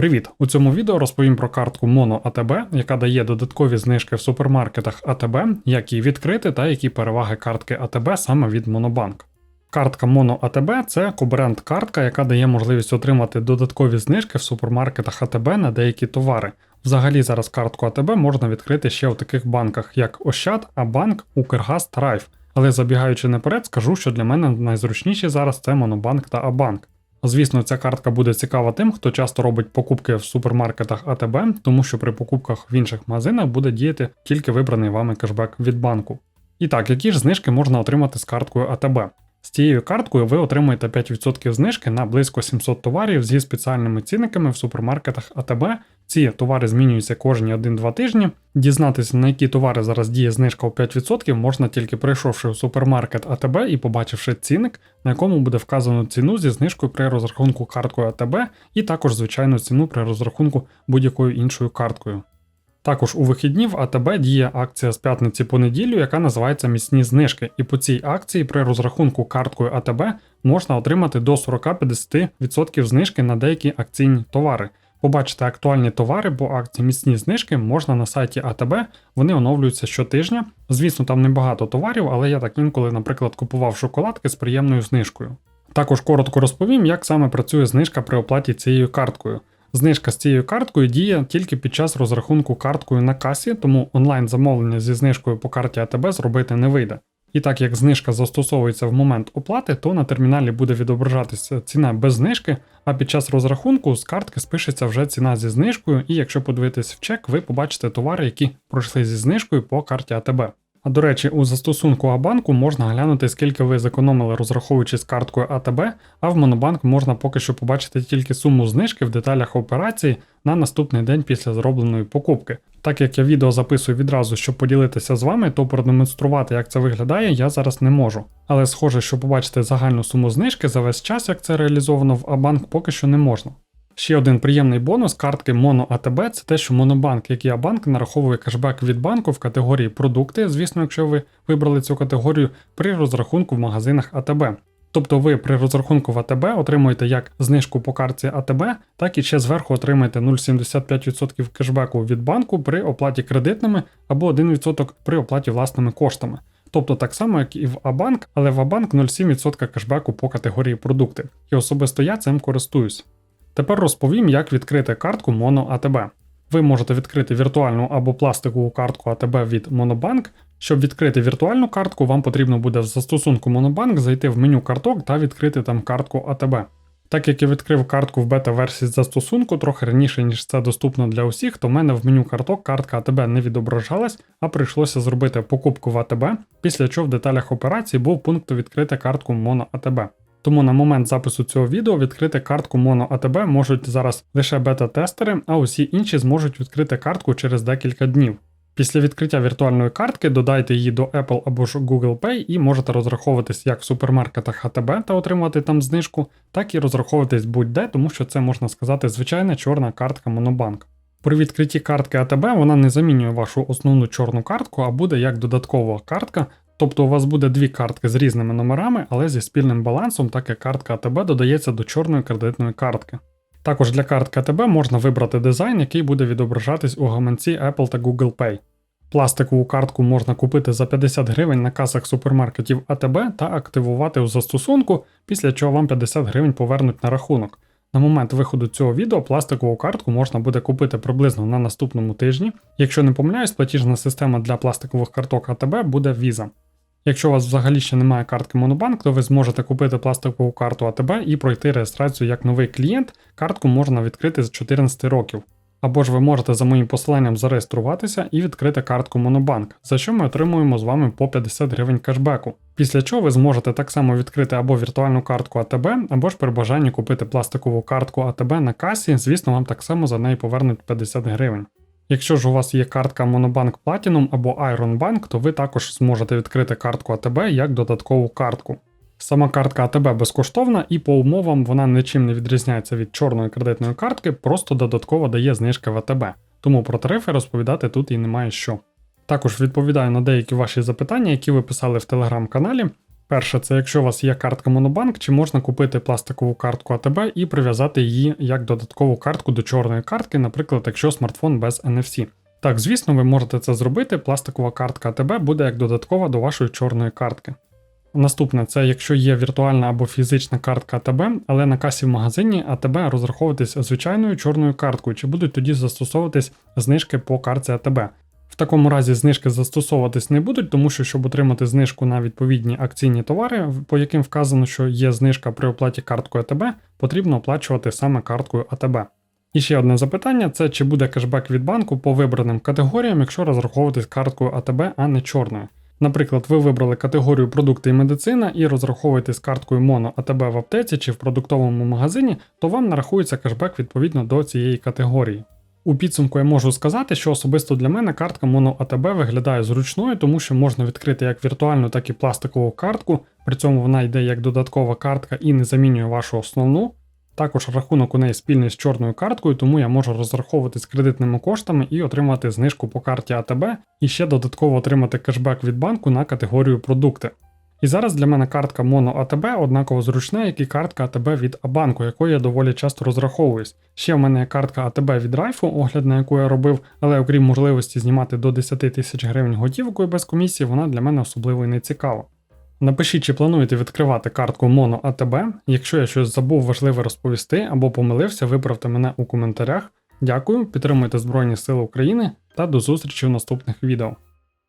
Привіт! У цьому відео розповім про картку Mono ATB, яка дає додаткові знижки в супермаркетах ATB, як її відкрити та які переваги картки ATB саме від Monobank. Картка Mono ATB – це кобренд картка, яка дає можливість отримати додаткові знижки в супермаркетах ATB на деякі товари. Взагалі зараз картку АТБ можна відкрити ще у таких банках, як Ощад, Абанк, Укргаз та Райф. Але забігаючи наперед, скажу, що для мене найзручніші зараз це Монобанк та Абанк. Звісно, ця картка буде цікава тим, хто часто робить покупки в супермаркетах АТБ, тому що при покупках в інших магазинах буде діяти тільки вибраний вами кешбек від банку. І так, які ж знижки можна отримати з карткою АТБ? З цією карткою ви отримаєте 5% знижки на близько 700 товарів зі спеціальними цінниками в супермаркетах АТБ. Ці товари змінюються кожні 1-2 тижні. Дізнатися, на які товари зараз діє знижка у 5%, можна тільки прийшовши в супермаркет АТБ і побачивши цінник, на якому буде вказано ціну зі знижкою при розрахунку карткою АТБ, і також звичайну ціну при розрахунку будь-якою іншою карткою. Також у вихідні в АТБ діє акція з п'ятниці по неділю, яка називається Міцні знижки, і по цій акції при розрахунку карткою АТБ можна отримати до 40-50% знижки на деякі акційні товари. Побачити актуальні товари по акції міцні знижки можна на сайті АТБ, вони оновлюються щотижня. Звісно, там небагато товарів, але я так інколи, наприклад, купував шоколадки з приємною знижкою. Також коротко розповім, як саме працює знижка при оплаті цією карткою. Знижка з цією карткою діє тільки під час розрахунку карткою на касі, тому онлайн замовлення зі знижкою по карті АТБ зробити не вийде. І так як знижка застосовується в момент оплати, то на терміналі буде відображатися ціна без знижки, а під час розрахунку з картки спишеться вже ціна зі знижкою, і якщо подивитись в чек, ви побачите товари, які пройшли зі знижкою по карті АТБ. А до речі, у застосунку Абанку можна глянути, скільки ви зекономили, розраховуючи з карткою АТБ, а в Монобанк можна поки що побачити тільки суму знижки в деталях операції на наступний день після зробленої покупки. Так як я відео записую відразу, щоб поділитися з вами, то продемонструвати, як це виглядає, я зараз не можу. Але схоже, що побачити загальну суму знижки за весь час, як це реалізовано в Абанк, поки що не можна. Ще один приємний бонус картки Mono ATB це те, що Монобанк, як і Абанк, нараховує кешбек від банку в категорії продукти, звісно, якщо ви вибрали цю категорію, при розрахунку в магазинах АТБ. Тобто ви при розрахунку в АТБ отримуєте як знижку по картці АТБ, так і ще зверху отримаєте 0,75% кешбеку від банку при оплаті кредитними або 1% при оплаті власними коштами. Тобто так само, як і в Абанк, але в Абанк 0,7% кешбеку по категорії продукти. І особисто я цим користуюсь. Тепер розповім, як відкрити картку Mono ATB. Ви можете відкрити віртуальну або пластикову картку ATB від Monobank. Щоб відкрити віртуальну картку, вам потрібно буде в застосунку Monobank зайти в меню карток та відкрити там картку ATB. Так як я відкрив картку в бета-версії застосунку трохи раніше, ніж це доступно для усіх, то в мене в меню карток картка АТБ не відображалась, а прийшлося зробити покупку в АТБ, після чого в деталях операції був пункт відкрити картку Mono ATB. Тому на момент запису цього відео відкрити картку Mono ATB можуть зараз лише бета-тестери, а усі інші зможуть відкрити картку через декілька днів. Після відкриття віртуальної картки додайте її до Apple або ж Google Pay і можете розраховуватись як в супермаркетах ATB та отримувати там знижку, так і розраховуватись будь-де, тому що це можна сказати звичайна чорна картка Monobank. При відкритті картки АТБ вона не замінює вашу основну чорну картку, а буде як додаткова картка, Тобто у вас буде дві картки з різними номерами, але зі спільним балансом, так як картка АТБ додається до чорної кредитної картки. Також для картки АТБ можна вибрати дизайн, який буде відображатись у гаманці Apple та Google Pay. Пластикову картку можна купити за 50 гривень на касах супермаркетів АТБ та активувати у застосунку, після чого вам 50 гривень повернуть на рахунок. На момент виходу цього відео пластикову картку можна буде купити приблизно на наступному тижні. Якщо не помиляюсь, платіжна система для пластикових карток АТБ буде Visa. Якщо у вас взагалі ще немає картки Монобанк, то ви зможете купити пластикову карту АТБ і пройти реєстрацію як новий клієнт. Картку можна відкрити з 14 років. Або ж ви можете за моїм посиланням зареєструватися і відкрити картку Монобанк, за що ми отримуємо з вами по 50 гривень кешбеку. Після чого ви зможете так само відкрити або віртуальну картку АТБ, або ж при бажанні купити пластикову картку АТБ на касі, звісно, вам так само за неї повернуть 50 гривень. Якщо ж у вас є картка Monobank Platinum або Iron Bank, то ви також зможете відкрити картку АТБ як додаткову картку. Сама картка АТБ безкоштовна і по умовам вона нічим не відрізняється від чорної кредитної картки, просто додатково дає знижки в АТБ. Тому про тарифи розповідати тут і немає що. Також відповідаю на деякі ваші запитання, які ви писали в телеграм-каналі. Перше, це якщо у вас є картка Монобанк, чи можна купити пластикову картку АТБ і прив'язати її як додаткову картку до чорної картки, наприклад, якщо смартфон без NFC. Так, звісно, ви можете це зробити. Пластикова картка АТБ буде як додаткова до вашої чорної картки. Наступне це якщо є віртуальна або фізична картка АТБ, але на касі в магазині АТБ розраховуватись звичайною чорною карткою, чи будуть тоді застосовуватись знижки по картці АТБ. В такому разі знижки застосовуватись не будуть, тому що щоб отримати знижку на відповідні акційні товари, по яким вказано, що є знижка при оплаті карткою АТБ, потрібно оплачувати саме карткою АТБ. І ще одне запитання: це чи буде кешбек від банку по вибраним категоріям, якщо розраховуватись карткою АТБ, а не чорною. Наприклад, ви вибрали категорію продукти і медицина і розраховуєте з карткою Моно АТБ в аптеці чи в продуктовому магазині, то вам нарахується кешбек відповідно до цієї категорії. У підсумку я можу сказати, що особисто для мене картка Mono ATB виглядає зручною, тому що можна відкрити як віртуальну, так і пластикову картку, при цьому вона йде як додаткова картка і не замінює вашу основну. Також рахунок у неї спільний з чорною карткою, тому я можу розраховувати з кредитними коштами і отримати знижку по карті АТБ, і ще додатково отримати кешбек від банку на категорію продукти. І зараз для мене картка Mono ATB однаково зручна, як і картка АТБ від Абанку, якою я доволі часто розраховуюсь. Ще в мене є картка АТБ від Райфу, огляд на яку я робив, але окрім можливості знімати до 10 тисяч гривень готівкою без комісії, вона для мене особливо і не цікава. Напишіть, чи плануєте відкривати картку Mono ATB. Якщо я щось забув важливе розповісти або помилився, виправте мене у коментарях. Дякую, підтримуйте Збройні Сили України та до зустрічі в наступних відео.